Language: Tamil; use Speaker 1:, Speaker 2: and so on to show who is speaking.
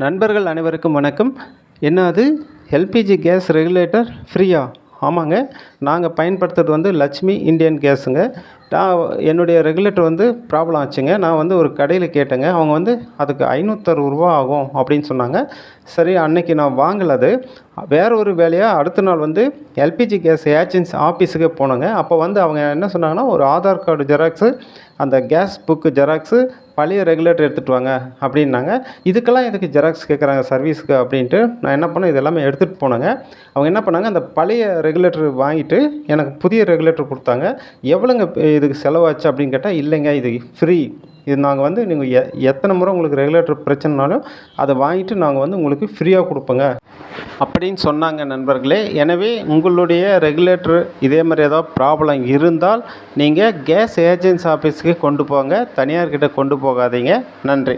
Speaker 1: நண்பர்கள் அனைவருக்கும் வணக்கம். என்ன அது எல்பிஜி கேஸ் ரெகுலேட்டர் ஃப்ரீயா? ஆமாங்க. நாங்கள் பயன்படுத்துறது வந்து லட்சுமி இந்தியன் கேஸுங்க. நான் என்னுடைய ரெகுலேட்டர் வந்து ப்ராப்ளம் ஆச்சுங்க. நான் வந்து ஒரு கடையில் கேட்டேங்க. அவங்க வந்து அதுக்கு ஐநூற்றறுபது ரூபா ஆகும் அப்படின்னு சொன்னாங்க. சரி அன்னைக்கு நான் வாங்கல அது வேற ஒரு வேலையாக அடுத்த நாள் வந்து எல்பிஜி கேஸ் ஏஜென்சி ஆஃபீஸுக்கு போனோங்க. அப்போ வந்து அவங்க என்ன சொன்னாங்கன்னா ஒரு ஆதார் கார்டு ஜெராக்ஸு அந்த கேஸ் புக்கு ஜெராக்ஸு பழைய ரெகுலேட்டர் எடுத்துகிட்டு வாங்க அப்படின்னாங்க. இதுக்கெல்லாம் எதுக்கு ஜெராக்ஸ் கேட்குறாங்க சர்வீஸுக்கு அப்படின்ட்டு நான் என்ன பண்ணேன் இது எல்லாமே எடுத்துகிட்டு போனேங்க. அவங்க என்ன பண்ணாங்க அந்த பழைய ரெகுலேட்டர் வாங்கிட்டு எனக்கு புதிய ரெகுலேட்டர் கொடுத்தாங்க. எவ்வளோங்க இதுக்கு செலவாச்சு அப்படின்னு கேட்டால் இல்லைங்க இது ஃப்ரீ இது நாங்கள் வந்து நீங்கள் எ எத்தனை முறை உங்களுக்கு ரெகுலேட்டர் பிரச்சனைனாலும் அதை வாங்கிட்டு நாங்கள் வந்து உங்களுக்கு ஃப்ரீயாக கொடுப்போங்க. அப்படின்னு சொன்னாங்க நண்பர்களே. எனவே உங்களுடைய ரெகுலேட்டர் இதே மாதிரி ஏதாவது ப்ராப்ளம் இருந்தால் நீங்கள் கேஸ் ஏஜென்சி ஆஃபீஸுக்கு கொண்டு போங்க. தனியார்கிட்ட கொண்டு போகாதீங்க. நன்றி.